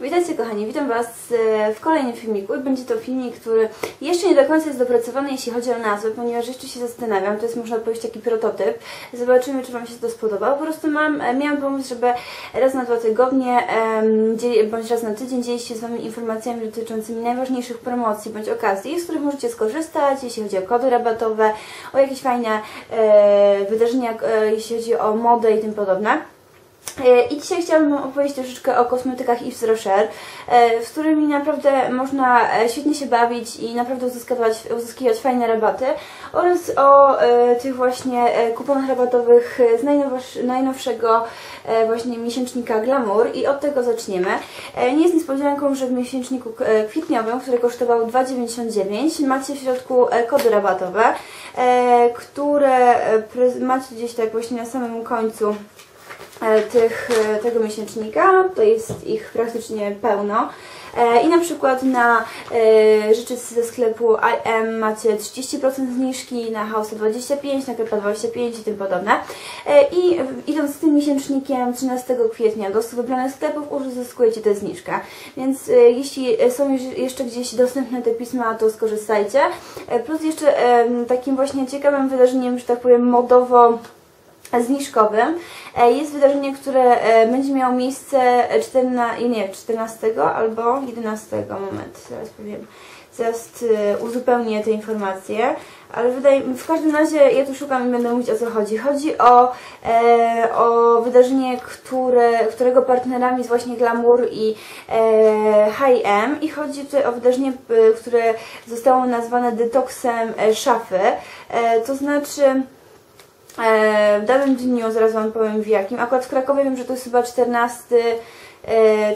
Witajcie kochani, witam Was e, w kolejnym filmiku będzie to filmik, który jeszcze nie do końca jest dopracowany jeśli chodzi o nazwę, ponieważ jeszcze się zastanawiam, to jest można powiedzieć taki prototyp, zobaczymy czy Wam się to spodoba. Po prostu mam, e, miałam pomysł, żeby raz na dwa tygodnie bądź raz na tydzień dzielić się z Wami informacjami dotyczącymi najważniejszych promocji bądź okazji, z których możecie skorzystać, jeśli chodzi o kody rabatowe, o jakieś fajne e, wydarzenia, jeśli chodzi o modę i tym podobne. E, I dzisiaj chciałabym opowiedzieć troszeczkę o kosmetykach Yves Rocher, e, z którymi naprawdę można e, świetnie się bawić i naprawdę uzyskiwać, uzyskiwać fajne rabaty oraz o tych właśnie kuponach rabatowych z najnowszego właśnie miesięcznika Glamour i od tego zaczniemy. Nie jest niespodzianką, że w miesięczniku kwietniowym, który kosztował 2,99 macie w środku kody rabatowe, które macie gdzieś tak właśnie na samym końcu E, tych, e, tego miesięcznika, to jest ich praktycznie pełno. E, I na przykład na rzeczy ze sklepu IM macie 30% zniżki, na House 25, na Krepa 25 i tym podobne. I idąc z tym miesięcznikiem 13 kwietnia do wybranych sklepów uzyskujecie tę zniżkę. Więc jeśli są jeszcze gdzieś dostępne te pisma, to skorzystajcie. Plus jeszcze takim właśnie ciekawym wydarzeniem, że tak powiem modowo zniżkowym e, jest wydarzenie, które e, będzie miało miejsce 14, nie, 14 albo 11 moment, zaraz powiem. Zaraz e, uzupełnię te informacje, ale wydaje w każdym razie ja tu szukam i będę mówić o co chodzi. Chodzi o, e, o wydarzenie, które, którego partnerami jest właśnie Glamour i e, H&M i chodzi tutaj o wydarzenie, które zostało nazwane detoksem szafy, e, to znaczy w danym dniu, zaraz Wam powiem w jakim. Akurat w Krakowie wiem, że to jest chyba 14, e,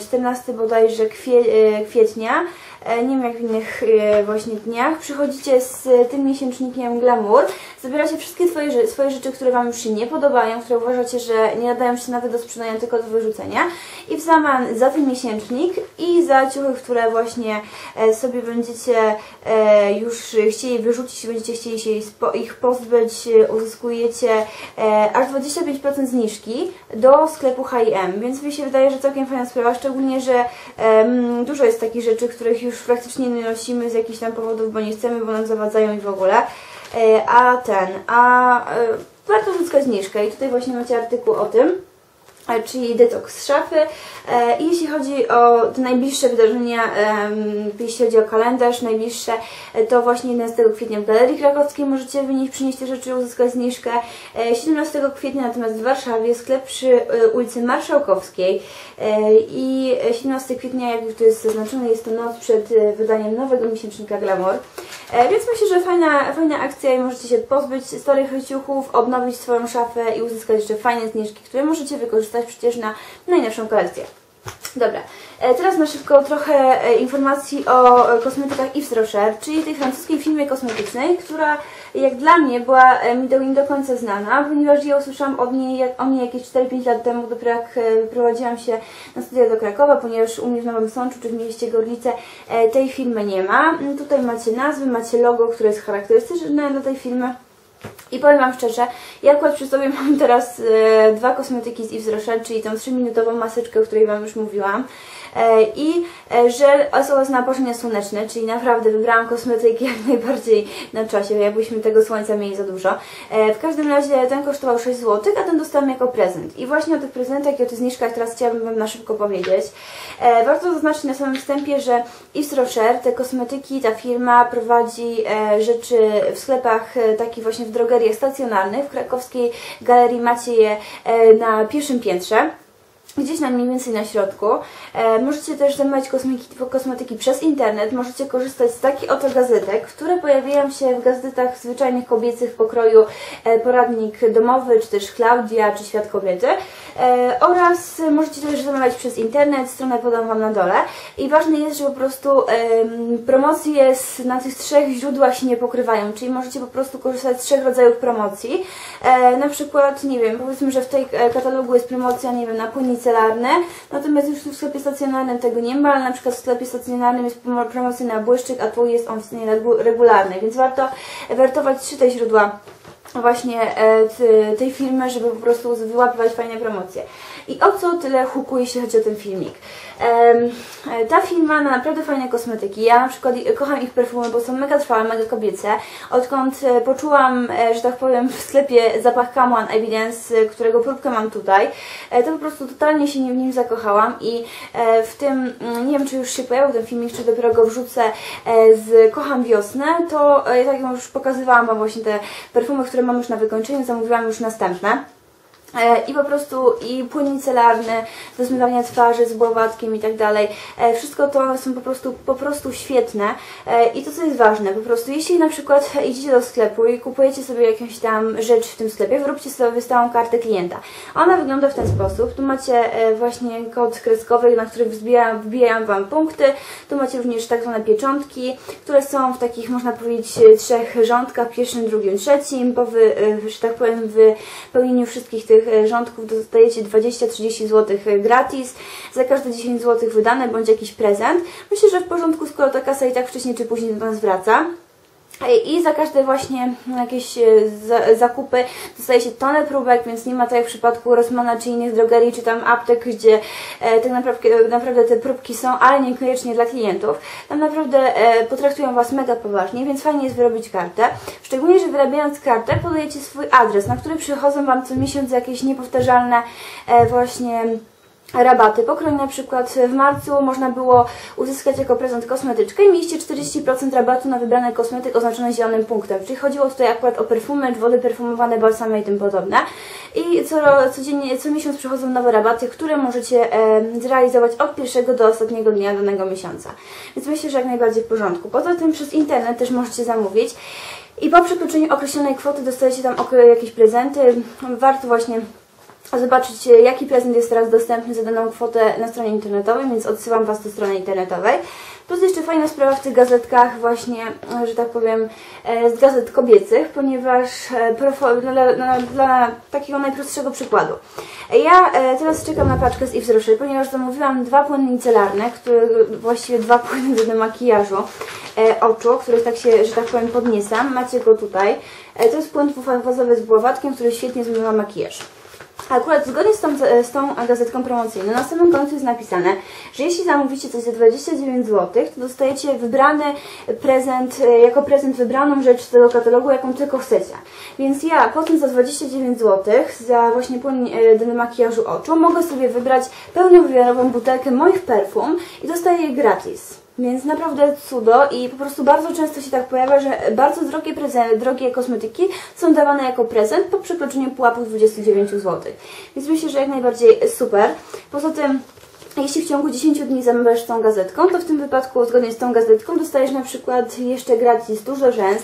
14 bodajże kwie, e, kwietnia. E, nie wiem jak w innych e, właśnie dniach, przychodzicie z tym miesięcznikiem Glamour, zabieracie wszystkie swoje, swoje rzeczy, które Wam już się nie podobają, które uważacie, że nie nadają się nawet do sprzedania, tylko do wyrzucenia. I w zamian za ten miesięcznik i za ciuchy, które właśnie e, sobie będziecie już chcieli wyrzucić, będziecie chcieli się ich pozbyć, uzyskujecie aż 25% zniżki do sklepu H&M, więc mi się wydaje, że całkiem fajna sprawa, szczególnie, że dużo jest takich rzeczy, których już już praktycznie nie nosimy z jakichś tam powodów, bo nie chcemy, bo nam zawadzają i w ogóle. E, a ten, a e, warto uzyskać zniżkę i tutaj właśnie macie artykuł o tym czyli detoks szafy. E, I jeśli chodzi o te najbliższe wydarzenia, jeśli chodzi o kalendarz, najbliższe to właśnie 11 kwietnia w Galerii Krakowskiej możecie w nich przynieść te rzeczy, uzyskać zniżkę. 17 kwietnia natomiast w Warszawie sklep przy ulicy Marszałkowskiej i 17 kwietnia, jak już tu jest zaznaczone, jest to noc przed wydaniem nowego miesięcznika Glamour. Więc myślę, że fajna, fajna akcja i możecie się pozbyć starych ciuchów, odnowić swoją szafę i uzyskać jeszcze fajne zniżki, które możecie wykorzystać przecież na najnowszą kolekcję. Dobra, e, teraz na szybko trochę e, informacji o e, kosmetykach Yves Rocher, czyli tej francuskiej firmie kosmetycznej, która jak dla mnie była mi do, nie do końca znana, ponieważ ja usłyszałam o niej, o niej jakieś 4-5 lat temu, dopiero jak wyprowadziłam się na studia do Krakowa, ponieważ u mnie w Nowym Sączu czy w mieście Gorlice tej firmy nie ma. Mm, tutaj macie nazwy, macie logo, które jest charakterystyczne dla tej firmy. I powiem Wam szczerze, ja akurat przy sobie mam teraz e, dwa kosmetyki z Yves Rocher, czyli tą 3-minutową maseczkę, o której Wam już mówiłam. E, i e, żel SOS na naparzenie słoneczne, czyli naprawdę wybrałam kosmetyki jak najbardziej na czasie, jakbyśmy tego słońca mieli za dużo. E, w każdym razie ten kosztował 6 zł, a ten dostałam jako prezent. I właśnie o tych prezentach i o tych zniżkach teraz chciałabym Wam na szybko powiedzieć. Warto zaznaczyć na samym wstępie, że Yves Rocher, te kosmetyki, ta firma prowadzi rzeczy w sklepach takich właśnie w drogeriach stacjonarnych. W krakowskiej galerii macie je na pierwszym piętrze gdzieś na mniej więcej na środku. E, możecie też zamawiać kosmetyki, kosmetyki przez internet, możecie korzystać z takich oto gazetek, które pojawiają się w gazetach zwyczajnych kobiecych pokroju e, poradnik domowy, czy też Klaudia, czy Świat Kobiety. E, oraz możecie też zamawiać przez internet, stronę podam Wam na dole. I ważne jest, że po prostu promocje na tych trzech źródłach się nie pokrywają, czyli możecie po prostu korzystać z trzech rodzajów promocji, na przykład, nie wiem, powiedzmy, że w tej katalogu jest promocja, nie wiem, na płynnicy micelarne, natomiast już w sklepie stacjonarnym tego nie ma, ale na przykład w sklepie stacjonarnym jest promocja na błyszczyk, a tu jest on w cenie regularnej, więc warto wertować trzy te źródła właśnie e, tej firmy, żeby po prostu wyłapywać fajne promocje. I o co tyle hukuje, jeśli chodzi o ten filmik? E, ta firma ma naprawdę fajne kosmetyki. Ja na przykład kocham ich perfumy, bo są mega trwałe, mega kobiece. Odkąd e, poczułam, że tak powiem, w sklepie zapach Come One Evidence, którego próbkę mam tutaj, to po prostu totalnie się w nim zakochałam i w tym, mm, nie wiem czy już się pojawił ten filmik, czy dopiero go wrzucę z Kocham Wiosnę, to tak jak już pokazywałam Wam właśnie te perfumy, które mam już na wykończeniu, zamówiłam już następne. E, I po prostu i płyn micelarny do zmywania twarzy z bławatkiem i tak dalej. E, Wszystko to są po prostu, po prostu świetne. E, I to co jest ważne, po prostu jeśli na przykład idziecie do sklepu i kupujecie sobie jakąś tam rzecz w tym sklepie, wyróbcie sobie stałą kartę klienta. Ona wygląda w ten sposób. Tu macie właśnie kod kreskowy, na których wbijają, wbijają Wam punkty. Tu macie również tak zwane pieczątki, które są w takich, można powiedzieć, trzech rządkach, pierwszym, drugim, trzecim. Po wy, że tak powiem, wypełnieniu wszystkich tych e, rządków dostajecie 20-30 zł gratis. Za każde 10 zł wydane bądź jakiś prezent. Myślę, że w porządku, skoro ta kasa i tak wcześniej czy później do nas wraca. I za każde właśnie jakieś e, za, zakupy dostaje się tonę próbek, więc nie ma tak jak w przypadku Rossmana czy innych drogerii, czy tam aptek, gdzie e, tak naprawdę, naprawdę te próbki są, ale niekoniecznie dla klientów. Tam naprawdę e, potraktują Was mega poważnie, więc fajnie jest wyrobić kartę. Szczególnie, że wyrabiając kartę podajecie swój adres, na który przychodzą Wam co miesiąc jakieś niepowtarzalne właśnie rabaty. Pokrój na przykład w marcu można było uzyskać jako prezent kosmetyczkę i mieliście 40% rabatu na wybrany kosmetyk oznaczony zielonym punktem. Czyli chodziło tutaj akurat o perfumy, wody perfumowane, balsamy i tym podobne. I co, codziennie, co miesiąc przychodzą nowe rabaty, które możecie e, zrealizować od pierwszego do ostatniego dnia danego miesiąca. Więc myślę, że jak najbardziej w porządku. Poza tym przez internet też możecie zamówić. I po przekroczeniu określonej kwoty dostajecie tam jakieś prezenty. Warto właśnie zobaczyć, jaki prezent jest teraz dostępny za daną kwotę na stronie internetowej, więc odsyłam Was do strony internetowej. Plus jeszcze fajna sprawa w tych gazetkach właśnie, że tak powiem, e, z gazet kobiecych, ponieważ e, profo, dla, dla, dla takiego najprostszego przykładu. Ja e, teraz czekam na paczkę z Yves Rocher, ponieważ zamówiłam dwa płyny micelarne, które, właściwie dwa płyny do makijażu e, oczu, których tak się, że tak powiem, podniesam. Macie go tutaj. E, to jest płyn dwufazowy z bławatkiem, który świetnie zmywa makijaż. Akurat zgodnie z tą, z tą gazetką promocyjną na samym końcu jest napisane, że jeśli zamówicie coś za 29 zł, to dostajecie wybrany prezent, e, jako prezent wybraną rzecz z tego katalogu, jaką tylko chcecie. Więc ja potem za 29 zł, za właśnie płyn e, do makijażu oczu, mogę sobie wybrać pełnowymiarową butelkę moich perfum i dostaję je gratis. Więc naprawdę cudo i po prostu bardzo często się tak pojawia, że bardzo drogie drogie kosmetyki są dawane jako prezent po przekroczeniu pułapu 29 zł. Więc myślę, że jak najbardziej super. Poza tym jeśli w ciągu 10 dni zamawiasz tą gazetką, to w tym wypadku zgodnie z tą gazetką dostajesz na przykład jeszcze gratis dużo rzęs.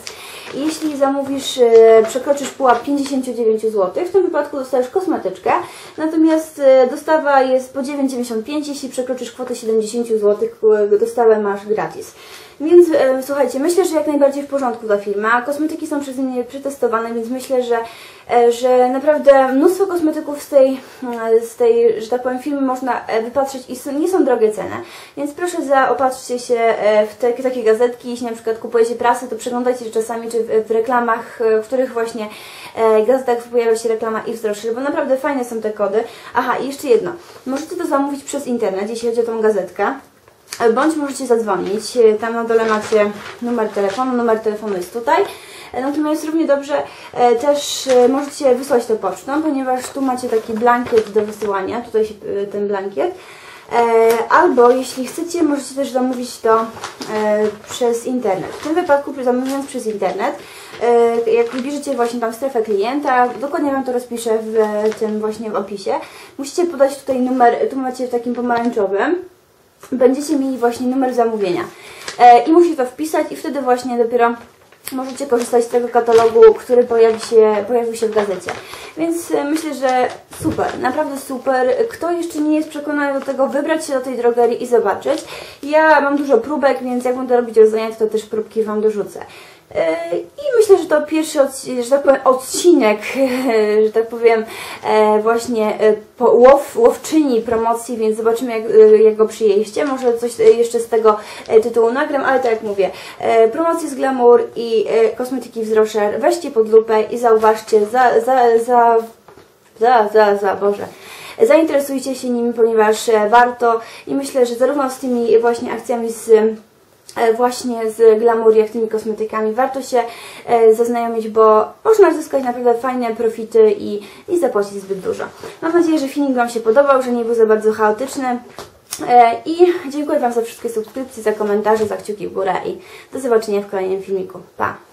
Jeśli zamówisz, e, przekroczysz pułap 59 zł, w tym wypadku dostajesz kosmetyczkę, natomiast e, dostawa jest po 9,95, jeśli przekroczysz kwotę 70 zł, dostawę masz gratis. Więc e, słuchajcie, myślę, że jak najbardziej w porządku ta firma. Kosmetyki są przez mnie przetestowane, więc myślę, że, e, że naprawdę mnóstwo kosmetyków z tej, e, z tej, że tak powiem, firmy można wypatrzeć i są, nie są drogie ceny. Więc proszę zaopatrzcie się w te, takie gazetki. Jeśli na przykład kupujecie prasy, to przeglądajcie czasami, czy w, w reklamach, w których właśnie e, gazetach pojawia się reklama i wzroczy, bo naprawdę fajne są te kody. Aha, i jeszcze jedno. Możecie to zamówić przez internet, jeśli chodzi o tą gazetkę. Bądź możecie zadzwonić. Tam na dole macie numer telefonu. Numer telefonu jest tutaj. Natomiast równie dobrze e, też e, możecie wysłać to pocztą, ponieważ tu macie taki blankiet do wysyłania. Tutaj e, ten blankiet. E, albo jeśli chcecie, możecie też zamówić to e, przez internet. W tym wypadku zamówiając przez internet, e, jak wybierzecie właśnie tam strefę klienta, dokładnie Wam to rozpiszę w e, tym właśnie w opisie, musicie podać tutaj numer, tu macie w takim pomarańczowym, będziecie mieli właśnie numer zamówienia. E, I musicie to wpisać i wtedy właśnie dopiero możecie korzystać z tego katalogu, który pojawi się, pojawił się w gazecie. Więc e, myślę, że super, naprawdę super. Kto jeszcze nie jest przekonany do tego, wybrać się do tej drogerii i zobaczyć. Ja mam dużo próbek, więc jak będę robić rozdania, to też próbki Wam dorzucę. E, I myślę, że to pierwszy odci- że tak powiem, odcinek, że tak powiem, e, właśnie e, łow, łowczyni promocji, więc zobaczymy jak, jak go przyjeździe. Może coś jeszcze z tego tytułu nagram, ale tak jak mówię, promocje z Glamour i kosmetyki wzrosher weźcie pod lupę i zauważcie, za, za, za, za, za, za, Boże. Zainteresujcie się nimi, ponieważ warto i myślę, że zarówno z tymi właśnie akcjami z właśnie z glamour, jak tymi kosmetykami. Warto się e, zaznajomić, bo można zyskać naprawdę fajne profity i nie zapłacić zbyt dużo. Mam nadzieję, że filmik Wam się podobał, że nie był za bardzo chaotyczny. E, I dziękuję Wam za wszystkie subskrypcje, za komentarze, za kciuki w górę i do zobaczenia w kolejnym filmiku. Pa!